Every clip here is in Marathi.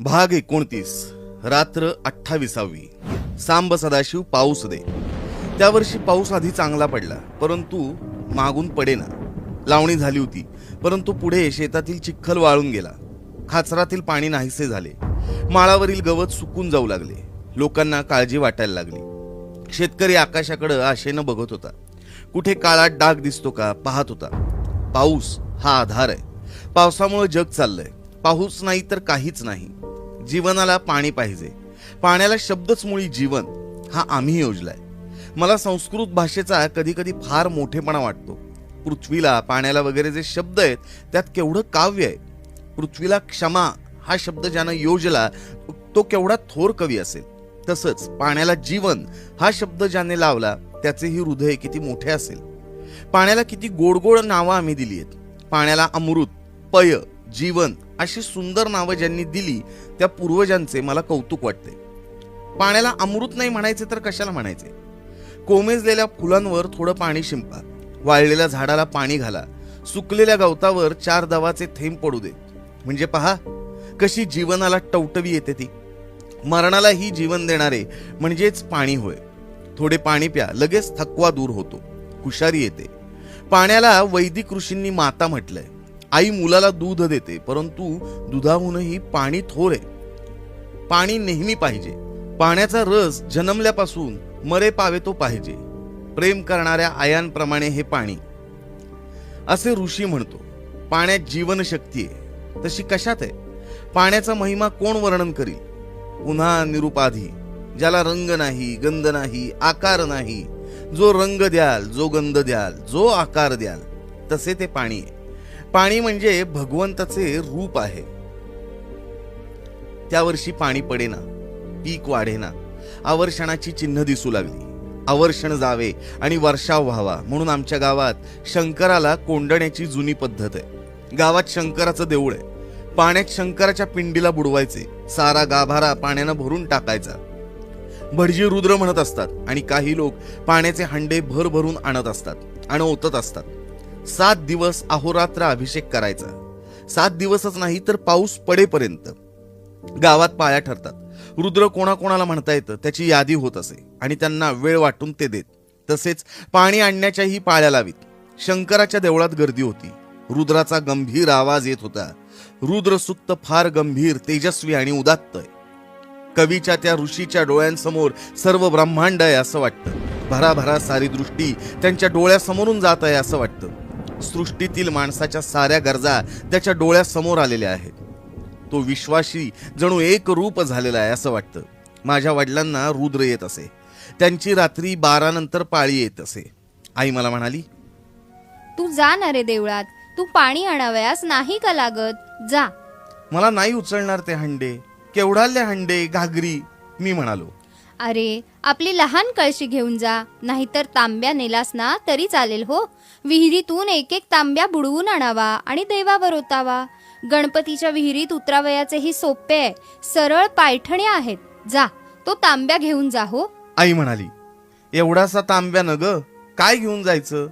भाग एकोणतीस रात्र अठ्ठावीसावी. सांब सदाशिव पाऊस दे. त्या वर्षी पाऊस आधी चांगला पडला परंतु मागून पडेना. लावणी झाली होती परंतु पुढे शेतातील चिखल वाळून गेला. खाचरातील पाणी नाहीसे झाले. माळावरील गवत सुकून जाऊ लागले. लोकांना काळजी वाटायला लागली. शेतकरी आकाशाकडे आशेनं बघत होता. कुठे काळात डाग दिसतो का पाहत होता. पाऊस हा आधार आहे. पावसामुळे जग चाललंय. पाऊस नाही तर काहीच नाही. जीवनाला पाणी पाहिजे. पाण्याला शब्दच मुळी जीवन हा आम्ही योजलाय. मला संस्कृत भाषेचा कधी कधी फार मोठेपणा वाटतो. पृथ्वीला पाण्याला वगैरे जे शब्द आहेत त्यात केवढं काव्य आहे. पृथ्वीला क्षमा हा शब्द ज्यानं योजला तो केवढा थोर कवी असेल. तसंच पाण्याला जीवन हा शब्द ज्याने लावला त्याचेही हृदय किती मोठे असेल. पाण्याला किती गोड गोड नावं आम्ही दिली आहेत. पाण्याला अमृत पय जीवन अशी सुंदर नावं ज्यांनी दिली त्या पूर्वजांचे मला कौतुक वाटते. पाण्याला अमृत नाही म्हणायचे तर कशाला म्हणायचे? कोमेजलेल्या फुलांवर थोडं पाणी शिंपा वाळलेल्या झाडाला पाणी घाला सुकलेल्या गवतावर चार दवाचे थेंब पडू दे. म्हणजे पहा कशी जीवनाला टवटवी येते ती. मरणालाही जीवन देणारे म्हणजेच पाणी होय. थोडे पाणी प्या लगेच थकवा दूर होतो. हुशारी येते. पाण्याला वैदिक ऋषींनी माता म्हटलंय. आई मुलाला दूध देते परंतु दुधाहूनही पाणी थोर आहे. पाणी नेहमी पाहिजे. पाण्याचा रस जन्मल्यापासून मरे पावे तो पाहिजे. प्रेम करणाऱ्या आयांप्रमाणे हे पाणी. असे ऋषी म्हणतो पाण्यात जीवनशक्ती आहे. तशी कशात आहे? पाण्याचा महिमा कोण वर्णन करील? पुन्हा निरुपाधी ज्याला रंग नाही गंध नाही आकार नाही. जो रंग द्याल जो गंध द्याल जो आकार द्याल तसे ते पाणी आहे. पाणी म्हणजे भगवंताचे रूप आहे. त्या वर्षी पाणी पडेना पीक वाढेना. आवर्षणाची चिन्ह दिसू लागली. आवर्षण जावे आणि वर्षाव व्हावा म्हणून आमच्या गावात शंकराला कोंडण्याची जुनी पद्धत आहे. गावात शंकराचं देऊळ आहे. पाण्यात शंकराच्या पिंडीला बुडवायचे. सारा गाभारा पाण्यानं भरून टाकायचा. भटजी रुद्र म्हणत असतात आणि काही लोक पाण्याचे हंडे भर भरून आणत असतात आणि ओतत असतात. सात दिवस अहोरात्र अभिषेक करायचा. सात दिवसच नाही तर पाऊस पडेपर्यंत. गावात पाया ठरतात. रुद्र कोणाकोणाला म्हणता येतं त्याची यादी होत असे आणि त्यांना वेळ वाटून ते देत. तसेच पाणी आणण्याच्याही पाळ्या लावीत. शंकराच्या देवळात गर्दी होती. रुद्राचा गंभीर आवाज येत होता. रुद्रसुक्त फार गंभीर तेजस्वी आणि उदात्त आहे. कवीच्या त्या ऋषीच्या डोळ्यांसमोर सर्व ब्रह्मांड आहे असं वाटतं. भराभरा सारी दृष्टी त्यांच्या डोळ्यासमोरून जात आहे असं वाटतं. सृष्टीतील माणसाच्या साऱ्या गरजा त्याच्या डोळ्यासमोर आलेल्या आहेत. तो विश्वाशी जणू एक रूप झालेला आहे असं वाटतं. माझ्या वडिलांना रुद्र येत असे. त्यांची रात्री बारा नंतर पाळी येत असे. आई मला म्हणाली तू जा ना रे देवळात. तू पाणी आणावयास नाही का लागत? जा. मला नाही उचलणार ते हंडे. केवढाले हंडे घागरी मी म्हणालो. अरे आपली लहान कळशी घेऊन जा नाहीतर तांब्या नेलास ना तरी चालेल हो. विहिरीतून एक एक तांब्या बुडवून आणावा आणि देवावर ओतावा. गणपतीच्या विहिरीत उतरावयाचेही सोपे आहे सरळ पायठण्या आहेत. जा तो तांब्या घेऊन जा हो. आई म्हणाली एवढासा तांब्या न ग काय घेऊन जायचं?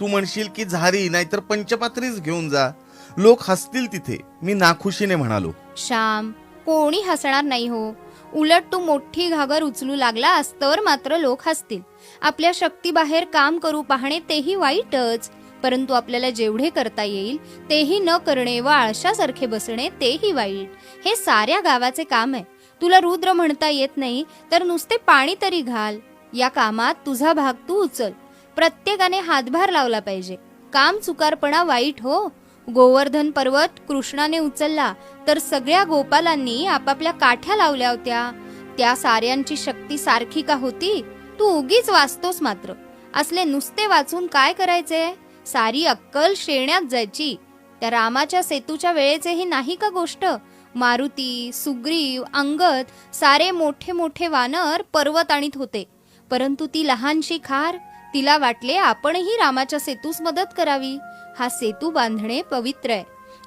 तू म्हणशील की झारी नाहीतर पंचपात्रीच घेऊन जा. लोक हसतील तिथे. मी नाखुशीने म्हणालो. श्याम कोणी हसणार नाही हो. उलट तू मोठी घागर उचलू लागलास तर मात्र लोक हसतील. आपल्या शक्तीबाहेर काम करू पाहणे तेही वाईटच परंतु आपल्याला जेवढे करता येईल तेही न करणे व आळशासारखे बसणे तेही वाईट. हे साऱ्या गावाचे काम आहे. तुला रुद्र म्हणता येत नाही तर नुसते पाणी तरी घाल. या कामात तुझा भाग तू उचल. प्रत्येकाने हातभार लावला पाहिजे. काम चुकारपणा वाईट हो. गोवर्धन पर्वत कृष्णाने उचलला तर सगळ्या गोपालांनी आपापल्या काठ्या लावल्या होत्या. त्या साऱ्यांची शक्ती सारखी का होती? तू उगीच वाचतोस मात्र. असले नुसते वाचून काय करायचे? सारी अक्कल शेण्यात जायची. त्या रामाच्या सेतूच्या वेळेचेही नाही का गोष्ट? मारुती सुग्रीव अंगद सारे मोठे मोठे वानर पर्वत आणीत होते. परंतु ती लहानशी खार तिला वाटले आपणही रामाच्या सेतूस मदत करावी. हा सेतू बांधणे पवित्र आहे.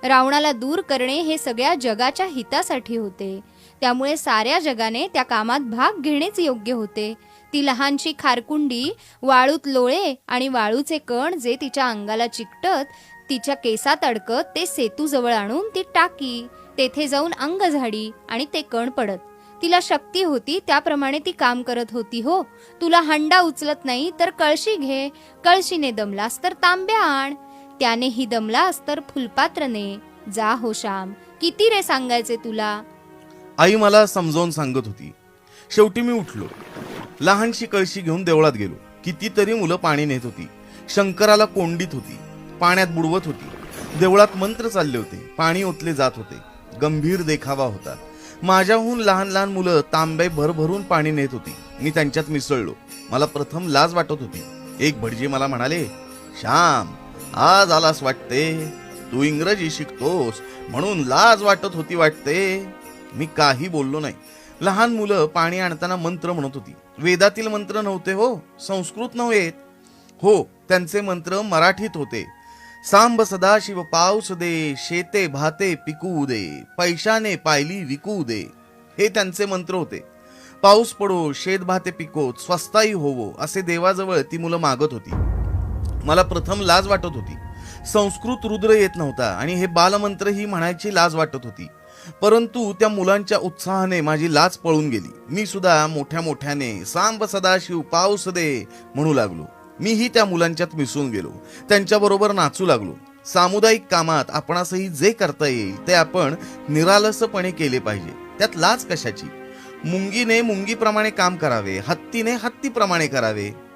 रावणाला दूर करणे हे सगळ्या जगाच्या हितासाठी होते. त्यामुळे साऱ्या जगाने त्या कामात भाग घेणेच योग्य होते. ती लहानशी खारकुंडी वाळूत लोळे आणि वाळूचे कण जे तिच्या अंगाला चिकटत तिच्या केसात अडकत ते सेतूजवळ आणून ती टाकी तेथे जाऊन अंग झाडी आणि ते कण पडत. तिला शक्ती होती त्याप्रमाणे ती काम करत होती हो. तुला हंडा उचलत नाही तर कळशी घे. कळशीने दमलास तर तांब्या आण. त्यानेही दमलास तर फुलपात्रने. जा हो श्याम किती रे सांगायचे तुला? आई मला समजावून सांगत होती. शेवटी मी उठलो. लहानशी कळशी घेऊन देवळात गेलो. कितीतरी मुलं पाणी नेत होती. शंकराला कोंडीत होती. पाण्यात बुडवत होती. देवळात मंत्र चालले होते. पाणी ओतले जात होते. गंभीर देखावा होता. माझ्याहून लहान लहान मुलं तांबे भरभरून पाणी नेत होती. मी त्यांच्यात मिसळलो. मला प्रथम लाज वाटत होती. एक भटजी मला म्हणाले श्याम आज आलास वाटते. तू इंग्रजी शिकतोस म्हणून लाज वाटत होती वाटते. मी काही बोललो नाही. लहान मुलं पाणी आणताना मंत्र म्हणत होती. वेदातील मंत्र नव्हते हो संस्कृत नव्हे. हो त्यांचे मंत्र मराठीत होते. सांब सदाशिव पाऊस दे शेते भाते पिकू दे पैशाने पायली विकू दे. हे त्यांचे मंत्र होते. पाऊस पडो शेत भाते पिकोत स्वस्ताही होवो असे देवाजवळ ती मुलं मागत होती. मला प्रथम लाज वाटत होती. संस्कृत रुद्र येत नव्हता आणि हे बालमंत्र ही म्हणायची लाज वाटत होती. परंतु त्या मुलांच्या उत्साहाने माझी लाज पळून गेली. मी सुद्धा मोठ्या मोठ्याने सांब सदाशिव पाऊस दे म्हणू लागलो. मीही त्या मुलांच्यात मिसळून गेलो. त्यांच्याबरोबर नाचू लागलो. सामुदायिक कामात आपणासही जे करता येईल ते आपण निरालसपणे केले पाहिजे. त्यात लाज कशाची? मुंगीने मुंगीप्रमाणे काम करावे हत्तीने हत्तीप्रमाणे करावे.